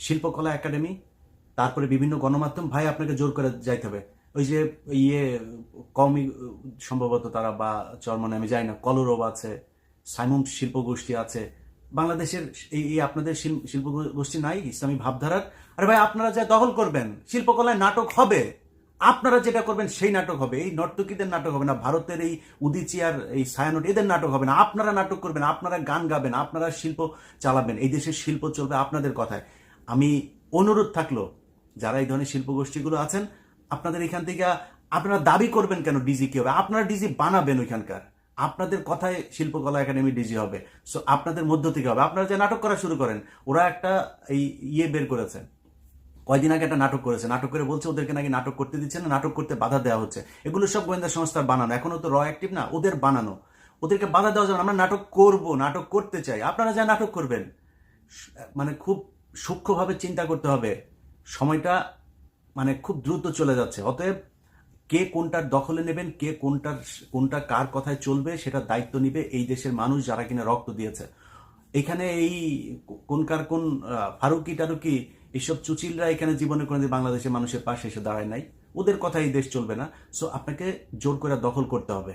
শিল্পকলা একাডেমি, তারপরে বিভিন্ন গণমাধ্যম, ভাই আপনাকে জোর করে যাইতে হবে। ওই যে ইয়ে কমই সম্ভবত তারা বা চরমনে আমি যাই না, কলরব আছে সাইমুম শিল্প গোষ্ঠী আছে। বাংলাদেশের এই আপনাদের শিল- শিল্প গোষ্ঠী নাই, ইসলামী ভাবধারার। আরে ভাই, আপনারা যা দখল করবেন, শিল্পকলায় নাটক হবে। আপনারা যেটা করবেন, সেই নাটক হবে। এই নর্তকীদের নাটক হবে না, ভারতের এই উদিচিয়ার এই ছায়ানট, এদের নাটক হবে না। আপনারা নাটক করবেন, আপনারা গান গাবেন, আপনারা শিল্প চালাবেন। এই দেশের শিল্প চলবে আপনাদের কথায়। আমি অনুরোধ থাকল, যারা এই ধরনের শিল্প গোষ্ঠীগুলো আছেন, আপনাদের এখান থেকে আপনারা দাবি করবেন কেন ডিজি কি হবে? আপনারা ডিজি বানাবেন ওইখানকার। আপনাদের কথায় শিল্পকলা একাডেমি ডিজি হবে। সো আপনাদের মধ্য থেকে হবে। আপনারা যে নাটক করা শুরু করেন, ওরা একটা এই ইয়ে বের করেছে। কয়দিন আগে একটা নাটক করেছে। নাটক করে বলছে, ওদেরকে নাকি নাটক করতে দিচ্ছে না, নাটক করতে বাধা দেওয়া হচ্ছে। এগুলো সব গোয়েন্দা সংস্থার বানানো। এখনও তো র অ্যাক্টিভ না, ওদের বানানো। ওদেরকে বাধা দেওয়া যাবে। আমরা নাটক করব, নাটক করতে চাই। আপনারা যা নাটক করবেন মানে খুব সূক্ষ্মভাবে চিন্তা করতে হবে। সময়টা মানে খুব দ্রুত চলে যাচ্ছে। অতএব কে কোনটার দখলে নেবেন, কে কোনটার কোনটা কার কথায় চলবে সেটা দায়িত্ব নিবে এই দেশের মানুষ যারা কিনা রক্ত দিয়েছে। এখানে এই কোনকার কোন ফারুকি টারুকি এইসব চুচিলরা এখানে জীবনে কোনোদিন বাংলাদেশের মানুষের পাশে এসে দাঁড়ায় নাই। ওদের কথা এই দেশ চলবে না। সো আপনাকে জোর করে দখল করতে হবে।